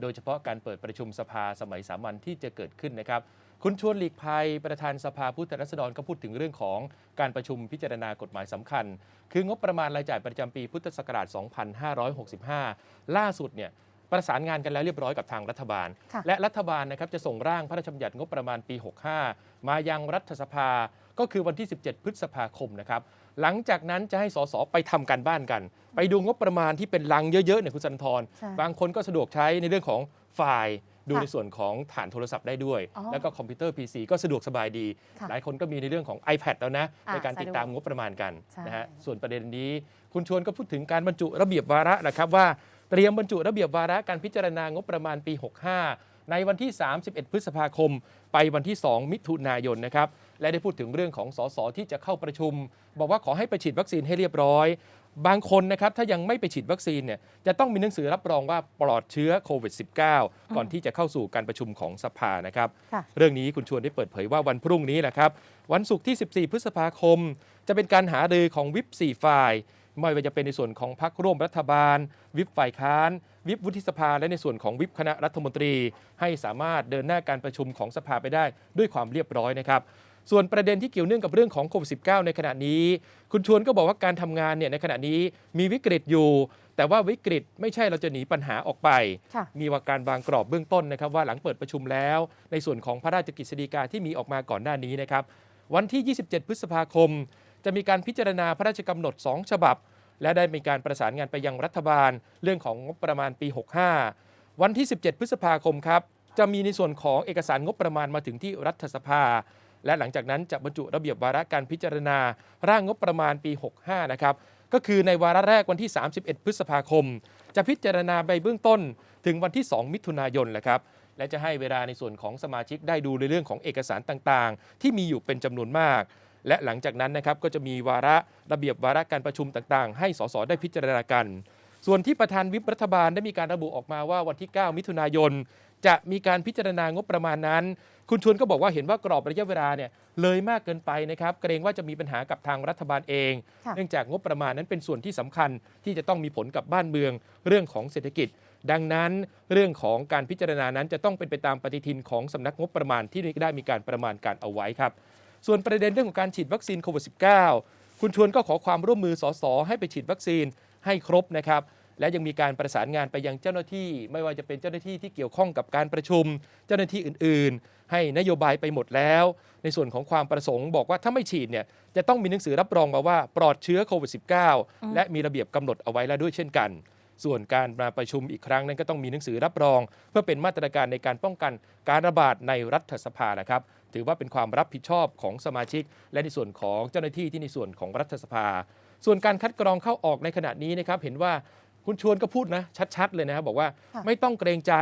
โดยเฉพาะการเปิดประชุมสภาสมัยสามัญที่จะเกิดขึ้นนะครับ คุณชวนหลีกภัยประธานสภาผู้แทนราษฎรก็พูดถึงเรื่องของการประชุมพิจารณากฎหมายสำคัญ คืองบประมาณรายจ่ายประจำปีพุทธศักราช 2565 ล่าสุดเนี่ย ประสานงานกันแล้วเรียบร้อยกับทางรัฐบาล ค่ะ และรัฐบาลนะครับจะส่งร่างพระราชบัญญัติงบประมาณปี 65 มายังรัฐสภาก็คือวันที่ 17 พฤษภาคมนะครับ หลังจากนั้นจะให้สสไปทำการบ้านกัน ไปดูงบประมาณที่เป็นลังเยอะๆเนี่ยคุณสันทร ใช่ บางคนก็สะดวกใช้ในเรื่องของไฟล์ ดูค่ะในส่วนของฐานโทรศัพท์ได้ด้วย อ๋อแล้วก็คอมพิวเตอร์ PC ก็สะดวกสบายดี ค่ะหลายคนก็มีในเรื่องของ iPad แล้วนะ อ่าในการติดสะดวกตามงบประมาณกันใช่ นะฮะส่วนประเด็นนี้ คุณชวนก็พูดถึงการบรรจุระเบียบวาระนะครับว่าเตรียมบรรจุระเบียบวาระการพิจารณางบประมาณปี 65 ในวันที่ 31 พฤษภาคม ไปวันที่ 2 มิถุนายนนะครับและได้พูดถึงเรื่องของสสที่จะเข้าประชุม บอกว่าขอให้ไปฉีดวัคซีนให้เรียบร้อย บางคนนะครับถ้ายังไม่ไปฉีดวัคซีนเนี่ยจะต้องมีหนังสือรับรองว่าปลอดเชื้อโควิด -19 ก่อนที่จะเข้าสู่การประชุมของสภานะครับ ค่ะ เรื่องนี้คุณชวนได้เปิดเผยว่าวันพรุ่งนี้แหละครับ วันศุกร์ที่ 14 พฤษภาคม จะเป็นการหารือของวิป4ฝ่าย ไม่ว่าจะเป็นในส่วนของพรรคร่วมรัฐบาล วิปฝ่ายค้าน วิปวุฒิสภา และในส่วนของวิปคณะรัฐมนตรี ให้สามารถเดินหน้าการประชุมของสภาไปได้ด้วยความเรียบร้อยนะครับ ส่วนประเด็นที่เกี่ยวเนื่องกับเรื่องของโควิด -19 ในขณะนี้ คุณชวนก็บอกว่าการทำงานเนี่ยในขณะนี้มีวิกฤตอยู่ แต่ว่าวิกฤตไม่ใช่เราจะหนีปัญหาออกไปค่ะมีว่าการวางกรอบเบื้องต้นนะครับว่าหลังเปิดประชุมแล้ว ในส่วนของพระราชกฤษฎีกาที่มีออกมาก่อนหน้านี้นะครับวันที่ 27 พฤษภาคม จะมีการพิจารณาพระราชกำหนด 2 ฉบับ และได้มีการประสานงานไปยังรัฐบาล เรื่องของงบประมาณปี 65 วันที่ 17 พฤษภาคมครับ จะมีในส่วนของเอกสารงบประมาณมาถึงที่รัฐสภา และหลังจากนั้นจะบรรจุระเบียบวาระการพิจารณา ร่างงบประมาณปี 65 นะครับ ก็คือในวาระแรกวันที่ 31 พฤษภาคม จะพิจารณาใบเบื้องต้นถึงวันที่ 2 มิถุนายนแหละครับและจะให้เวลาในส่วนของสมาชิกได้ดูในเรื่องของเอกสารต่างๆ ที่มีอยู่เป็นจำนวนมาก และหลังจากนั้นนะครับก็จะมีวาระระเบียบวาระการประชุมต่างๆ ให้สสได้พิจารณากัน ส่วนที่ประธานวิปรัฐบาลได้มีการระบุออกมาว่าวันที่ 9 มิถุนายน จะมีการพิจารณางบประมาณนั้น คุณชวนก็บอกว่าเห็นว่ากรอบระยะเวลาเนี่ยเลยมากเกินไปนะครับ เกรงว่าจะมีปัญหากับทางรัฐบาลเองค่ะเนื่องจากงบประมาณนั้นเป็นส่วนที่สำคัญที่จะต้องมีผลกับบ้านเมือง เรื่องของเศรษฐกิจ ดังนั้นเรื่องของการพิจารณานั้นจะต้องเป็นไปตามปฏิทินของสำนักงบประมาณที่ได้มีการประมาณการเอาไว้ครับ ส่วนประเด็นเรื่องของการฉีดวัคซีนโควิด -19 คุณชวนก็ขอความร่วมมือสสให้ไปฉีดวัคซีนให้ครบนะครับ และยังมีการประสานงานไปยังเจ้าหน้าที่ ไม่ว่าจะเป็นเจ้าหน้าที่ที่เกี่ยวข้องกับการประชุม เจ้าหน้าที่อื่น ๆ ให้นโยบายไปหมดแล้ว ในส่วนของความประสงค์บอกว่าถ้าไม่ฉีดเนี่ยจะต้องมีหนังสือรับรองมาว่าปลอดเชื้อโควิด -19 และมีระเบียบกำหนดเอาไว้แล้วด้วยเช่นกัน ส่วนการมาประชุมอีกครั้งนั้นก็ต้องมีหนังสือรับรอง เพื่อเป็นมาตรการในการป้องกันการระบาดในรัฐสภานะครับถือว่าเป็นความรับผิดชอบของสมาชิก และในส่วนของเจ้าหน้าที่ที่ในส่วนของรัฐสภา ส่วนการคัดกรองเข้าออกในขณะนี้นะครับเห็นว่า คุณชวนก็พูดนะ ชัด ๆ เลยนะครับบอกว่าค่ะไม่ต้องเกรงใจ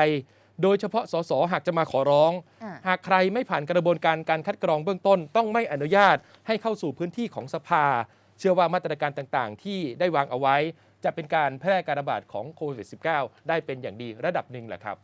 โดยเฉพาะสสหากจะมาขอร้องอ่าหากใครไม่ผ่านกระบวนการการคัดกรองเบื้องต้น ต้องไม่อนุญาตให้เข้าสู่พื้นที่ของสภา เชื่อว่ามาตรการต่างๆ ที่ได้วางเอาไว้ จะเป็นการแพร่การระบาดของโควิด -19 ได้เป็นอย่างดีระดับหนึ่งแหละครับ